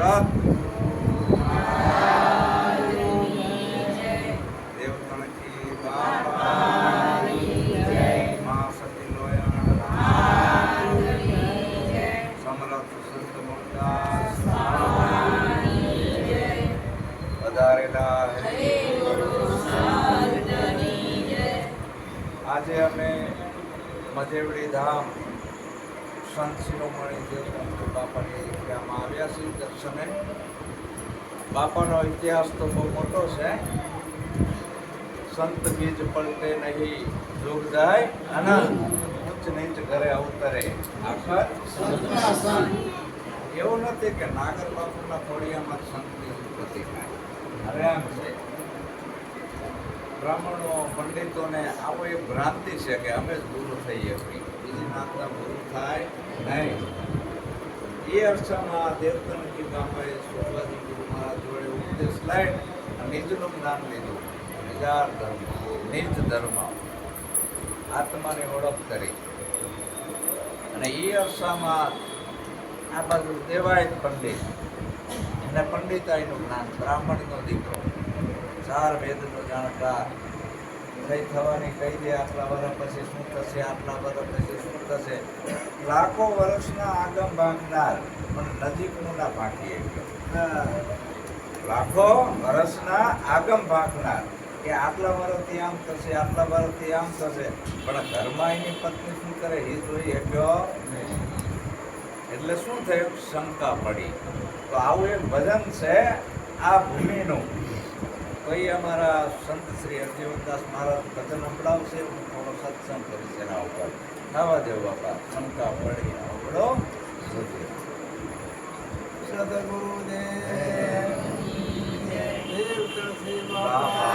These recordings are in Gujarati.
સત શિરોમણી દેવતા બાપાની જગ્યામાં આવ્યા છીએ દર્શને બાપાનો ઇતિહાસ તો બહુ મોટો છે સંત બીજ પલટે નહીં જોગ જાય આનંદ ઉચ્ચ નીચ ઘરે અવતરે આખર એવું નથી કે નાગર બાપુના ખોડિયામાં સંતની ઉત્પત્તિ થાય હવે આમ છે બ્રાહ્મણો, પંડિતોને આવો એક ભ્રાંતિ છે કે અમે જ ગુરુ થઈએ છીએ. બીજી નાતના ગુરુ થાય નહીં. એ અર્થમાં દેવતનજી બાપાએ શુક્લાજી ગુરુ મહારાજ જોડે ઉપદેશ લઈ નિજનું જ્ઞાન લીધું નિજાર ધર્મ નિજ ધર્મ. આત્માની ઓળખ કરી. અને એ અરસામાં આ બાજુ દેવાયત પંડિત. એને પંડિતાઈનું જ્ઞાન બ્રાહ્મણનો દીકરો. ચાર વેદનો જાણકાર થઈ થવાની કહી દે આટલા વર્ષ પછી શું થશે, આટલા વર્ષ પછી શું થશે. લાખો વર્ષના આગમ ભાગનાર પણ નજીકનું ના ભાગી લાખો વર્ષના આગમ ભાગનાર કે આટલા વર્ષથી આમ થશે, આટલા વર્ષથી આમ થશે. પણ ઘરમાં એની પત્ની શું કરે, એ જોઈ નહીં. એટલે શું થયું? શંકા પડી. તો આવું એક ભજન છે આ ભૂમિનું. એ અમારા સંત શ્રી હરજીવનદાસ મહારાજ ભજન સંભળાવશે હું થોડો સત્સંગ કરીશ એના ઉપર ખાવા દેવ બાપા શંકા પડી આવડો સુધી સદગુરુદેવ દેવ બાપા.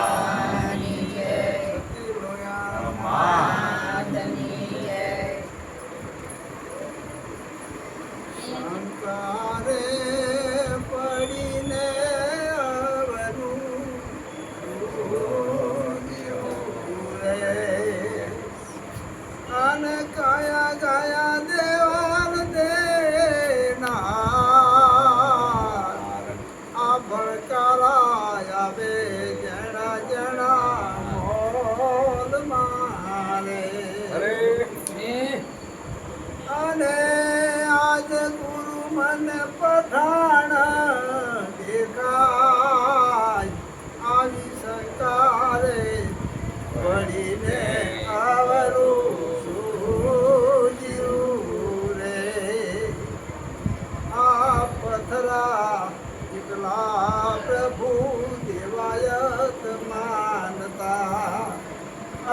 પથરા એકલા પ્રભુ દેવાયત માનતા.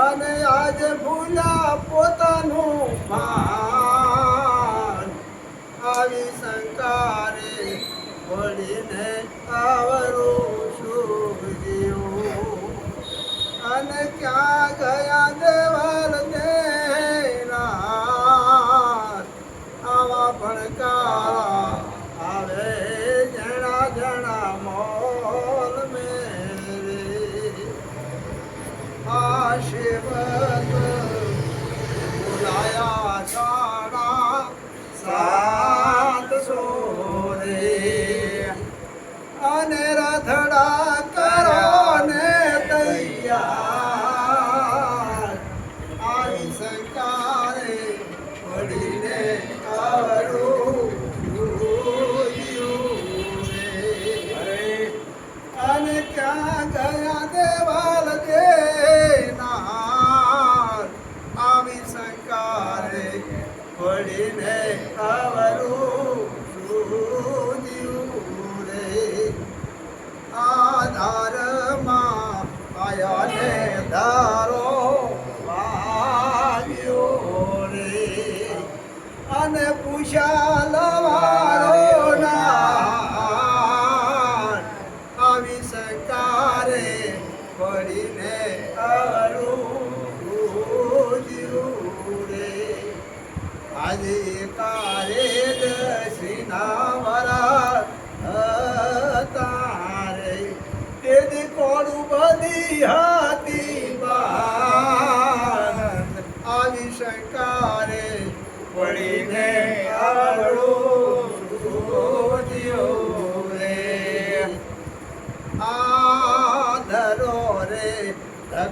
અને આજે ભૂલ્યા પોતાનું ભાન આવી શંકારે પડીને આવરું.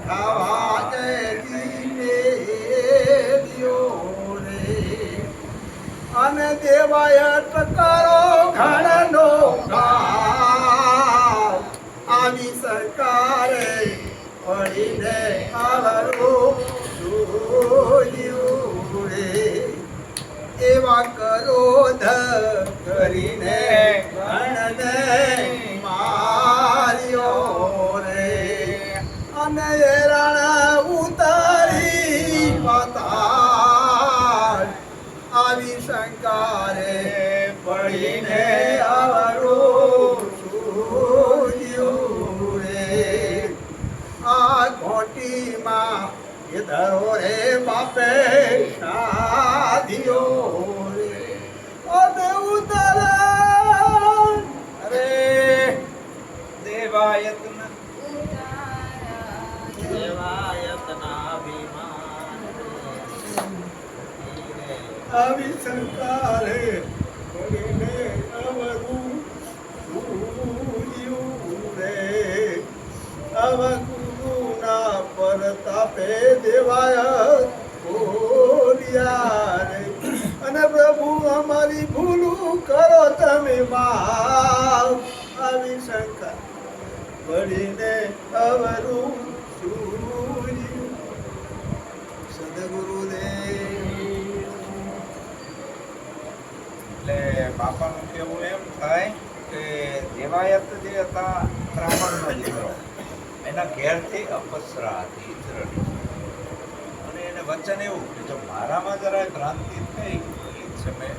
他 આવી શંકા પડીને અવરું કે દેવાયત જે હતા બ્રાહ્મણનો દીકરો, એના ઘેરથી અપસરા. અને એને વચન એવું કે જો મારામાં જરા ક્રાંતિ થઈ, એ જ સમયે.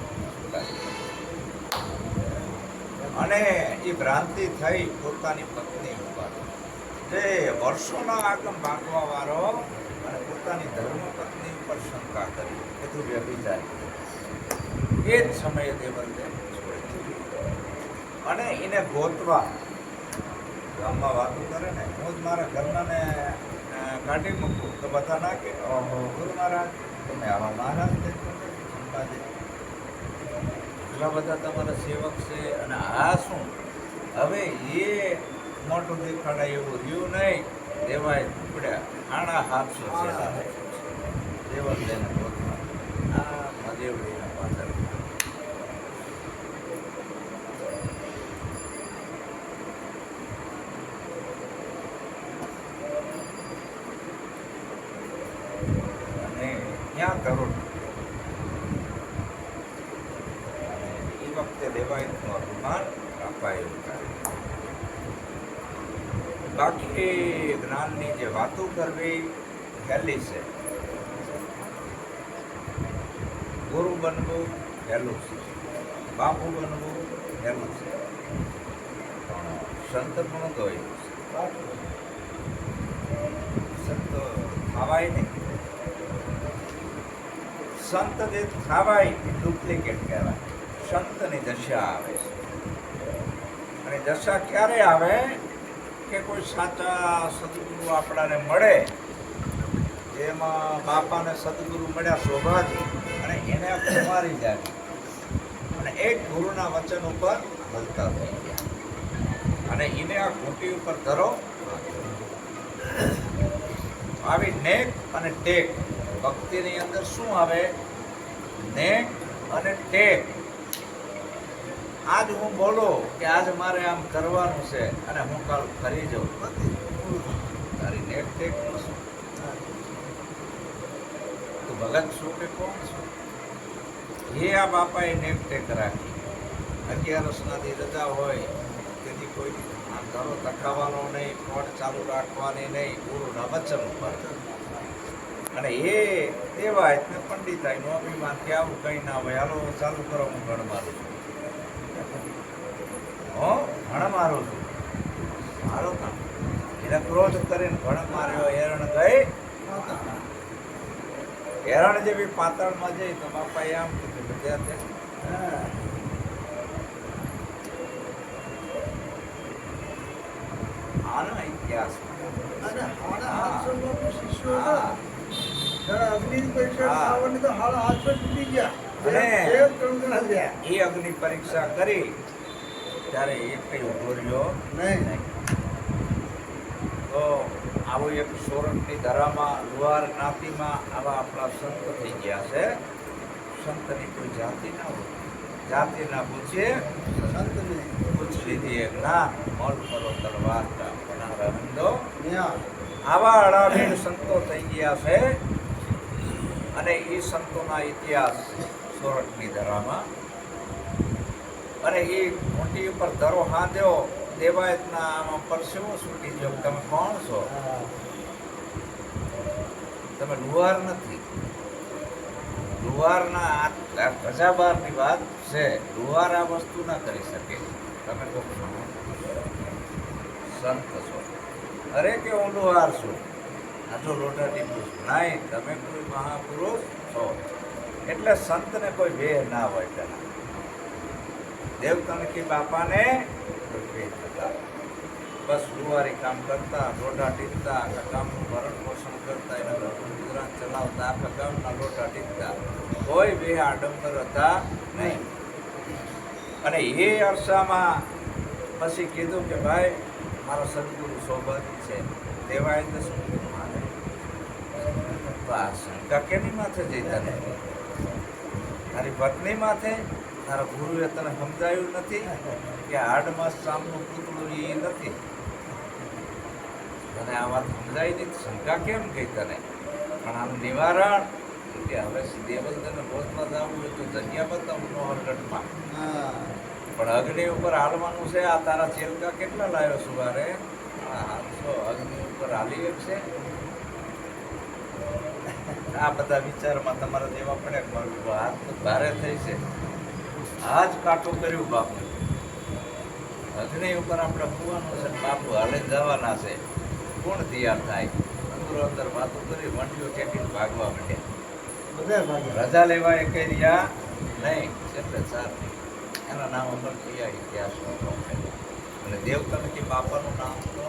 અને એ ભ્રાંતિ થઈ પોતાની પત્ની ઉપર. જે વર્ષોના આગમ ભાગવા વાળો અને પોતાની ધર્મ પત્ની ઉપર શંકા કરી. બધું વ્યભિચારી. એ જ સમયે છોડી. દીધી. અને એને ગોતવા ગામમાં વાતો કરે ને, હું જ મારા ઘરનાને કાઢી મૂકું. તો બધા ના કે, ઓહો, ગુરુ મહારાજ, તમે આવા મહારાજ છે એટલા બધા તમારા સેવક છે અને આ શું? હવે એ મોટું દેખાડાય એવું રહ્યું નહીં. દેવાય ટુકડ્યા ખાણા હાથસો છે. દેવલ લઈને આ મદેવડીના પાછળ અને ત્યાં કરોડ એ વખતે દેવાયતનું અભિમાન અપાયું હતું. બાકી જ્ઞાનની જે વાતો કરવી પહેલી છે. ગુરુ બનવું પહેલું છે. બાપુ બનવું પહેલું છે. સંત પણ ગયું સંત થવાય નહીં. સંત જે થવાય એ ડુપ્લિકેટ કહેવાય. સંતની દશા આવે છે. દશા ક્યારે આવે કે કોઈ સાચા સદગુરુ આપણાને મળે? જેમાં બાપાને સદગુરુ મળ્યા શોભાજી અને એને કુમારી જાય અને એક ગુરુના વચન ઉપર હલતા થઈ ગયા. અને એને આ ઘૂંટી ઉપર ધરો. આવી નેક અને ટેક. ભક્તિની અંદર શું આવે? નેક અને ટેક. આજ હું બોલો કે આજ મારે આમ કરવાનું છે અને હું કાલ ફરી જાઉં. તારી નેટ ટેક શું? તું ભગત શું કે કોણ છું? એ આ બાપાએ નેટ ટેક રાખી. અગિયારસના દી રજા હોય, તેથી કોઈ આમ ઘરો તખાવાનો નહીં, ફોન ચાલુ રાખવાની નહીં, ગુરુના વચન ઉપર. અને એ એવા એટલે પંડિતાઈનું અભિમાન કે આવું કંઈ ના હોય. હાલો, ચાલુ કરો, હું ગણ ગણ મારું છું. મારો કામ. એને ક્રોધ કરીને ગણ માર્યો હેરણ ગઈ હેરણ જેવી પાતળમાં જઈ તો બાપાએ આમ કીધું વિદ્યાર્થી આનો ઇતિહાસ. અગ્નિ પરીક્ષા કરી. ત્યારે એક કંઈ ઊભો રહ્યો નહીં. તો આવો એક સોરઠની ધરામાં લુહાર જ્ઞાતિમાં આવા આપણા સંત થઈ ગયા છે. સંતની કોઈ જાતિ ના હોય. જાતિ ના પૂછે સંતને. પૂછ લીધી જ્ઞાન મળ કરો તલવાર ન્યા. આવા અડાબેડ સંતો થઈ ગયા છે. અને એ સંતોના ઇતિહાસ સોરઠની ધરામાં અને એ મોટી ઉપર ધરો હાંધ્યો દેવાયતના આમાં પરસેવો છૂટી ગયો તમે કોણ છો? તમે લુહાર નથી. લુહારના ધજાબારની વાત છે. લુહાર આ વસ્તુ ના કરી શકે. તમે તો સંત છો. અરે કે હું લુહાર છું? આ જો લોટા ટીપું છું નહીં, તમે કોઈ મહાપુરુષ છો. એટલે સંતને કોઈ વેહ ના હોય પેલા દેવ કણકી બાપાને બસ ગુવારી કામ કરતા લોટા ટીપતા આખા ગામનું ભરણ પોષણ કરતા, એના ઘરનું ગુજરાન ચલાવતા, આખા ગામના લોટા ટીપતા. કોઈ બે આડંબર હતા નહીં. અને એ અરસામાં પછી કીધું કે ભાઈ, મારો સદગુરુ સોબત છે. દેવાય તો સદગુરુ માને તો આ શંકા કેની માથે જઈ તને તારી પત્ની માથે? તારા ગુરુએ તને સમજાયું નથી કે આડમાસ સામનું પૂતળું એ નથી. તને આ વાત સમજાય નહીં શંકા કેમ ગઈ તને? પણ આનું નિવારણ કે હવે દેવલતને ભોજમાં જવું હોય તો જગ્યા બતાવું નોહરગઢમાં પણ અગ્નિ ઉપર હાલવાનું છે આ તારા ચેલકા કેટલા લાવ્યો સુવારે હાલશો અગ્નિ ઉપર હાલી છે. આ બધા વિચારમાં તમારા જેવા પડે હાથ ભારે થઈ છે. જ કાટું કર્યું બાપુ અગ્નિ ઉપર આપણે ખુવાનું છે બાપુ હાલે જવાના છે. કોણ તૈયાર થાય? અંદરો અંદર વાતો કરી વંટીઓ ટેકીને ભાગવા માંડ્યા. રજા લેવા એ કર્યા નહીં એટલે ચાર એના નામ અમર થયા ઇતિહાસમાં દેવ અને કે બાપાનું નામ તો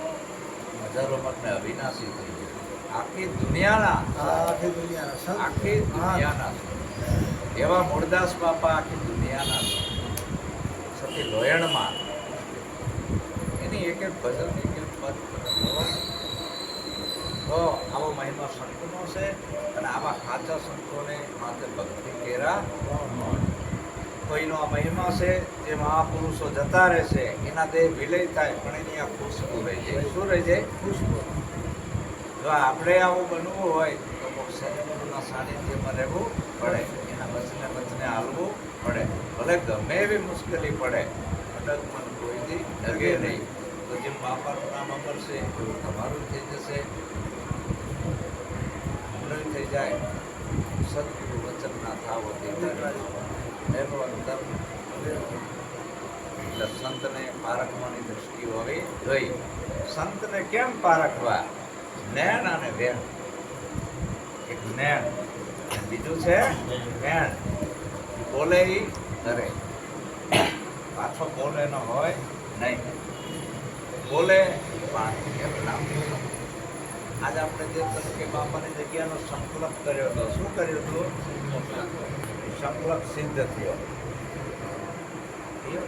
હજારો મતને અવિનાશી થઈ ગયું. આખી દુનિયાના. આખી દુનિયાના. આખી દુનિયાના. એવા મૂળદાસ બાપા છે. લોયણમાં? એની એક એક ભજન, એક એક પદ તો આવો મહિમા સંતનો છે અને આવા સાચા સંતોને માથે ભક્તિ કેરા કોઈનો આ મહિમા છે, જે મહાપુરુષો જતા રહેશે એના દેહ વિલય થાય, પણ એની આ ખુશ્બુ રહી જાય શું રહી જાય ખુશ્બુ. જો આપણે આવું બનવું હોય, તો સદગુરુના સાનિધ્યમાં રહેવું પડે. એના વચને વચને હાલવું પડે. ભલે ગમે એવી મુશ્કેલી પડે, અટક મન કોઈથી ડગે નહીં. તો જેમ બાપાનું નામ અમરશે એવું તમારું થઈ જશે. હમણાં થઈ જાય, સદગુરુ વચનના થાવ એનું અંતર એટલે સંતને પારખવાની દ્રષ્ટિ હોવી જોઈ સંતને કેમ પારખવા? જ્ઞાન અને વેણ. એક જ્ઞાન. બીજું છે વેણ. બોલે કરે પાછો બોલે ન હોય. નહીં. બોલે. પાણી આજે આપણે જે તરીકે બાપાની જગ્યાનો સંકલ્પ કર્યો હતો શું કર્યું હતું? સંકલ્પ સિદ્ધ થયો. થયો?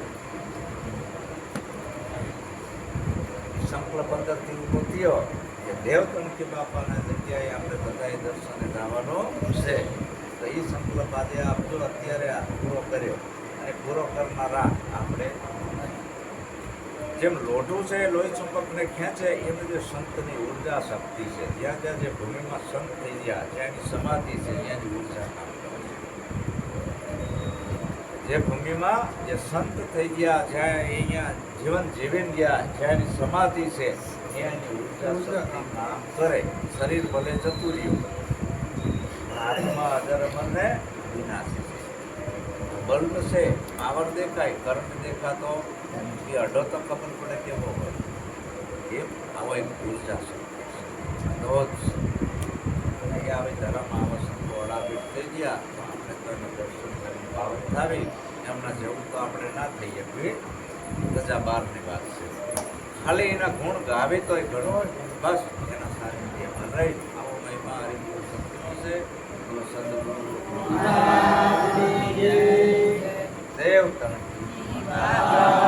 સંકલ્પ અંદરથી ઊભો થયો. કે દેવકણકી બાપાના જગ્યાએ આપણે બધાએ દર્શને જવાનો છે. તો એ સંકલ્પ આજે આપજો અત્યારે આ પૂરો કર્યો અને પૂરો કરનારા આપણે જેમ લોઢું છે લોહી ચુંબકને ખેંચે એમની જે સંતની ઊર્જા શક્તિ છે. જ્યાં જ્યાં જે ભૂમિમાં સંત થઈ ગયા ત્યાંની સમાધિ છે ત્યાંની ઊર્જા કામ કરે જે ભૂમિમાં જે સંત થઈ ગયા જ્યાં અહીંયા જીવન જીવીને ગયા જ્યાંની સમાધિ છે ત્યાંની ઊર્જા કામ કરે. શરીર ભલે જતું રહ્યું અજર અમરને વિનાશી છે. બલ્બ છે, પાવર દેખાય કરંટ દેખાતો, એ અડો તો ખબર પડે કેવો હોય. એ આવો એક ઊર્જા છે. તો જ આવે, ધરમ આવા સંતો અડાબીટ થઈ ગયા, તો આપણે તમને દર્શન કરી પાવર થાવી એમના જેવું તો આપણે ના થઈ શકીએ રજા બારની વાત છે. ખાલી એના ગુણ ગાવે એ ઘણો. બસ એના સાનિધ્યમાં રહી. આવો મહિમા હરિપુર સંતનો છે. સદગુરુ દેવ તણ